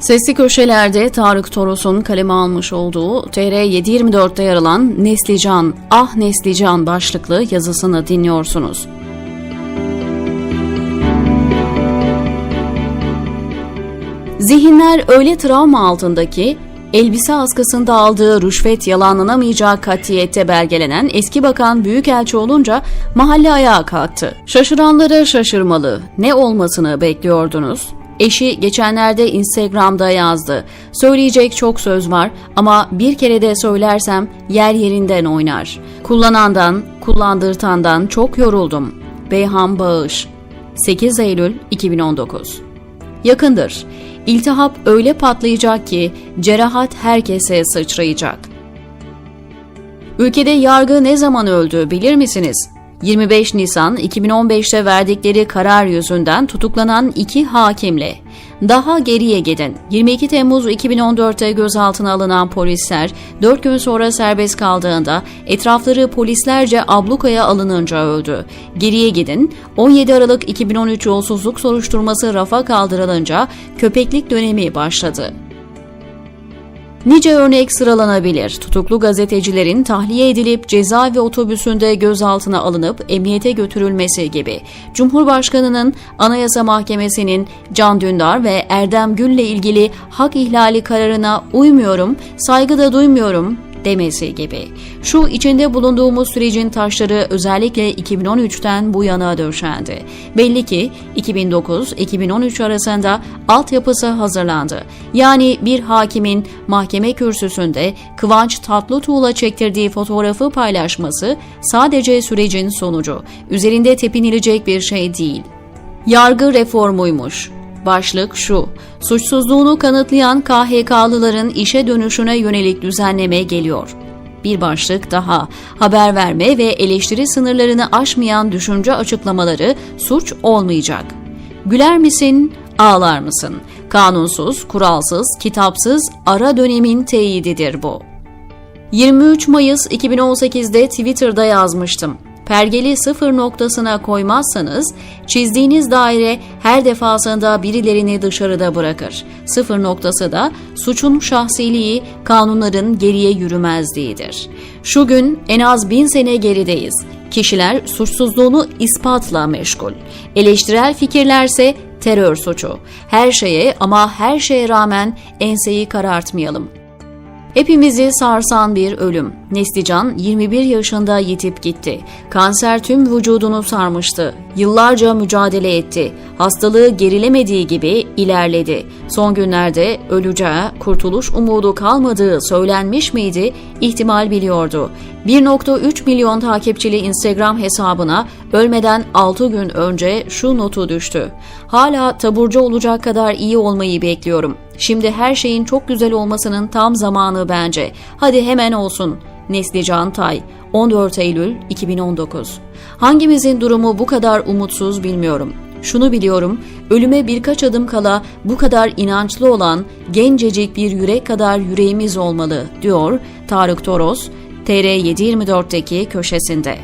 Sesli köşelerde Tarık Toros'un kaleme almış olduğu TR 724'te yer alan Neslican, Ah Neslican başlıklı yazısını dinliyorsunuz. Zihinler öyle travma altındaki elbise askısında aldığı rüşvet yalanlanamayacak katiyette belgelenen eski bakan büyükelçi olunca mahalle ayağa kalktı. Şaşıranlara şaşırmalı. Ne olmasını bekliyordunuz? Eşi geçenlerde Instagram'da yazdı. Söyleyecek çok söz var ama bir kere de söylersem yer yerinden oynar. Kullanandan, kullandırtandan çok yoruldum. Beyhan Bağış 8 Eylül 2019 Yakındır. İltihap öyle patlayacak ki cerahat herkese sıçrayacak. Ülkede yargı ne zaman öldü bilir misiniz? 25 Nisan 2015'te verdikleri karar yüzünden tutuklanan iki hakimle. Daha geriye gidin. 22 Temmuz 2014'te gözaltına alınan polisler 4 gün sonra serbest kaldığında etrafları polislerce ablukaya alınınca öldü. Geriye gidin. 17 Aralık 2013 yolsuzluk soruşturması rafa kaldırılınca köpeklik dönemi başladı. Nice örnek sıralanabilir. Tutuklu gazetecilerin tahliye edilip cezaevi otobüsünde gözaltına alınıp emniyete götürülmesi gibi. Cumhurbaşkanının Anayasa Mahkemesi'nin Can Dündar ve Erdem Gül'le ilgili hak ihlali kararına uymuyorum, saygı da duymuyorum demesi gibi. Şu içinde bulunduğumuz sürecin taşları özellikle 2013'ten bu yana döşendi. Belli ki 2009-2013 arasında altyapısı hazırlandı. Yani bir hakimin mahkeme kürsüsünde Kıvanç Tatlıtuğ'la çektirdiği fotoğrafı paylaşması sadece sürecin sonucu. Üzerinde tepinilecek bir şey değil. Yargı reformuymuş. Başlık şu, suçsuzluğunu kanıtlayan KHK'lıların işe dönüşüne yönelik düzenleme geliyor. Bir başlık daha, haber verme ve eleştiri sınırlarını aşmayan düşünce açıklamaları suç olmayacak. Güler misin, ağlar mısın? Kanunsuz, kuralsız, kitapsız ara dönemin teyididir bu. 23 Mayıs 2018'de Twitter'da yazmıştım. Pergeli sıfır noktasına koymazsanız çizdiğiniz daire her defasında birilerini dışarıda bırakır. Sıfır noktası da suçun şahsiliği, kanunların geriye yürümezliğidir. Şu gün en az bin sene gerideyiz. Kişiler suçsuzluğunu ispatla meşgul. Eleştirel fikirlerse terör suçu. Her şeye ama her şeye rağmen enseyi karartmayalım. Hepimizi sarsan bir ölüm. Neslican 21 yaşında yitip gitti. Kanser tüm vücudunu sarmıştı. Yıllarca mücadele etti. Hastalığı gerilemediği gibi ilerledi. Son günlerde öleceği, kurtuluş umudu kalmadığı söylenmiş miydi? İhtimal biliyordu. 1.3 milyon takipçili Instagram hesabına ölmeden 6 gün önce şu notu düştü. Hala taburcu olacak kadar iyi olmayı bekliyorum. Şimdi her şeyin çok güzel olmasının tam zamanı bence. Hadi hemen olsun. Neslican Tay 14 Eylül 2019 Hangimizin durumu bu kadar umutsuz bilmiyorum. Şunu biliyorum, ölüme birkaç adım kala bu kadar inançlı olan gencecik bir yürek kadar yüreğimiz olmalı, diyor Tarık Toros, TR724'deki köşesinde.